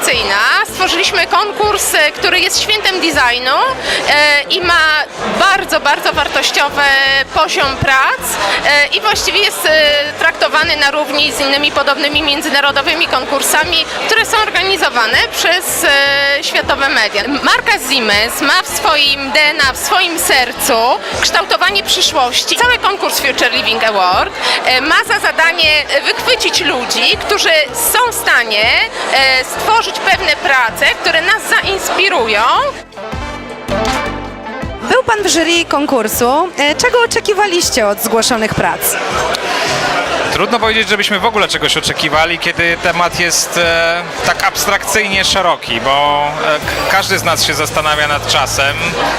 atrakcyjna. Stworzyliśmy konkurs, e, który jest świętem designu e, i ma bardzo, bardzo wartościowy poziom prac e, i właściwie jest traktowany na równi z innymi podobnymi międzynarodowymi konkursami, które są organizowane przez światowe media. Marka Siemens ma w swoim DNA, w swoim sercu kształtowanie przyszłości. Cały konkurs Future Living Award ma za zadanie wychwycić ludzi, którzy są w stanie stworzyć pewne prace, które nas zainspirują Był Pan w jury konkursu. E, Czego oczekiwaliście od zgłoszonych prac? Trudno powiedzieć, żebyśmy w ogóle czegoś oczekiwali, kiedy temat jest e, tak abstrakcyjnie szeroki, bo e, każdy z nas się zastanawia nad czasem,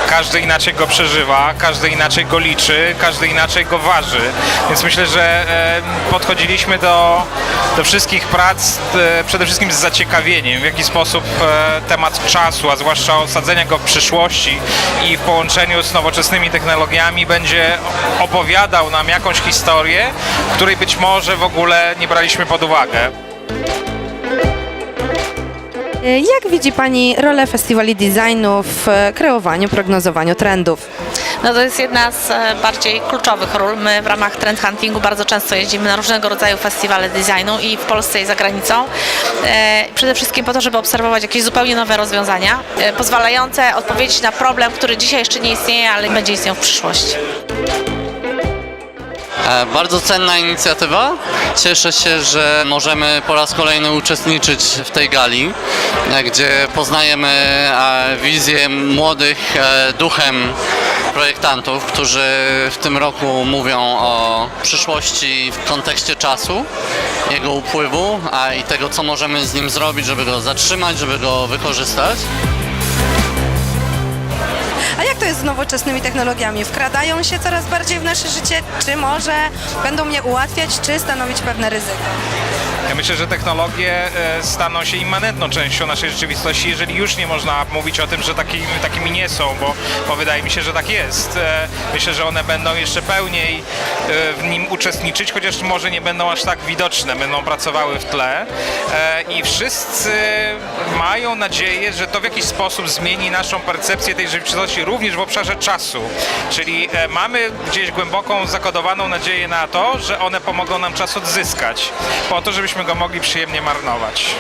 każdy inaczej go przeżywa, każdy inaczej go liczy, każdy inaczej go waży. Więc myślę, że e, podchodziliśmy do, do wszystkich prac przede wszystkim z zaciekawieniem, w jaki sposób temat czasu, a zwłaszcza osadzenia go w przyszłości i w połączeniu z nowoczesnymi technologiami będzie opowiadał nam jakąś historię, której być może w ogóle nie braliśmy pod uwagę. E, Jak widzi Pani rolę festiwali designu w e, kreowaniu, prognozowaniu trendów? No to jest jedna z e, bardziej kluczowych ról. My w ramach trend huntingu bardzo często jeździmy na różnego rodzaju festiwale designu i w Polsce i za granicą. Przede wszystkim po to, żeby obserwować jakieś zupełnie nowe rozwiązania, pozwalające odpowiedzieć na problem, który dzisiaj jeszcze nie istnieje, ale będzie istniał w przyszłości. E, Bardzo cenna inicjatywa. Cieszę się, że możemy po raz kolejny uczestniczyć w tej gali, e, gdzie poznajemy e, wizję młodych duchem projektantów, którzy w tym roku mówią o przyszłości w kontekście czasu, jego upływu, a i tego, co możemy z nim zrobić, żeby go zatrzymać, żeby go wykorzystać. To jest z nowoczesnymi technologiami? Wkradają się coraz bardziej w nasze życie? Czy może będą je ułatwiać, czy stanowić pewne ryzyko? Ja myślę, że technologie e, staną się immanentną częścią naszej rzeczywistości, jeżeli już nie można mówić o tym, że takimi, takimi nie są, bo, bo wydaje mi się, że tak jest. E, Myślę, że one będą jeszcze pełniej e, w nim uczestniczyć, chociaż może nie będą aż tak widoczne, będą pracowały w tle i wszyscy mają nadzieję, że to w jakiś sposób zmieni naszą percepcję tej rzeczywistości również w obszarze czasu. Czyli mamy gdzieś głęboką, zakodowaną nadzieję na to, że one pomogą nam czas odzyskać, po to, żebyśmy go mogli przyjemnie marnować.